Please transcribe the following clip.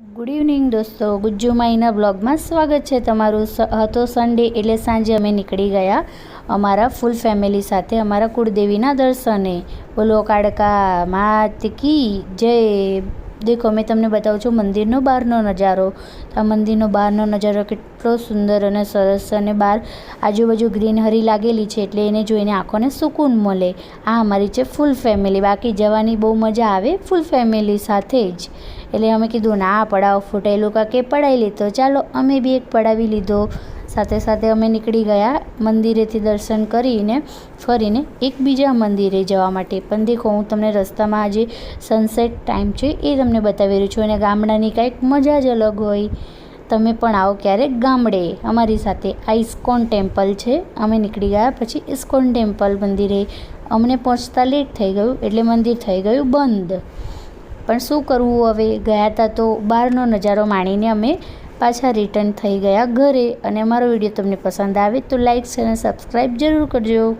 Good evening દોસ્તો. ગુજ્જુ માઈના બ્લોગમાં સ્વાગત છે તમારું હતો સન્ડે એટલે સાંજે અમે નીકળી ગયા અમારા ફૂલ ફેમિલી સાથે, અમારા કુળદેવીના દર્શને. બોલો કાળકા, માત કી જય. દેખો, મેં તમને બતાવું છું, મંદિરનો બહારનો નજારો. આ મંદિરનો બહારનો નજારો કેટલો સુંદર અને સરસ અને બહાર આજુબાજુ ગ્રીનહરી લાગેલી છે, એટલે એને જોઈને આંખોને સુકૂન મળે. આ અમારી છે ફૂલ ફેમિલી. બાકી જવાની બહુ મજા આવે ફૂલ ફેમિલી સાથે જ. એટલે અમે કીધું, ના, પડાવ ફોટો એ લોકો કે પડાવી લીધો ચાલો, અમે બી એક પડાવી લીધો. સાથે સાથે અમે નીકળી ગયા મંદિરેથી દર્શન કરીને ફરીને એક બીજા મંદિરે જવા માટે. પણ દેખો, હું તમને રસ્તામાં આજે સનસેટ ટાઈમ છે એ તમને બતાવી રહ્યું છું. અને ગામડાની કાંઈક મજા જ અલગ હોય. તમે પણ આવો ક્યારેક ગામડે. અમારી સાથે આ ઇસ્કોન ટેમ્પલ છે. અમે નીકળી ગયા પછી ઇસ્કોન ટેમ્પલ મંદિરે. અમને પહોંચતા લેટ થઈ ગયું એટલે મંદિર થઈ ગયું બંધ. પણ શું કરવું હવે? ગયા હતા તો બહારનો નજારો માણીને અમે પાછા રિટર્ન થઈ ગયા ઘરે. અને અમારો વીડિયો તમને પસંદ આવે તો લાઈક અને સબસ્ક્રાઈબ જરૂર કરજો.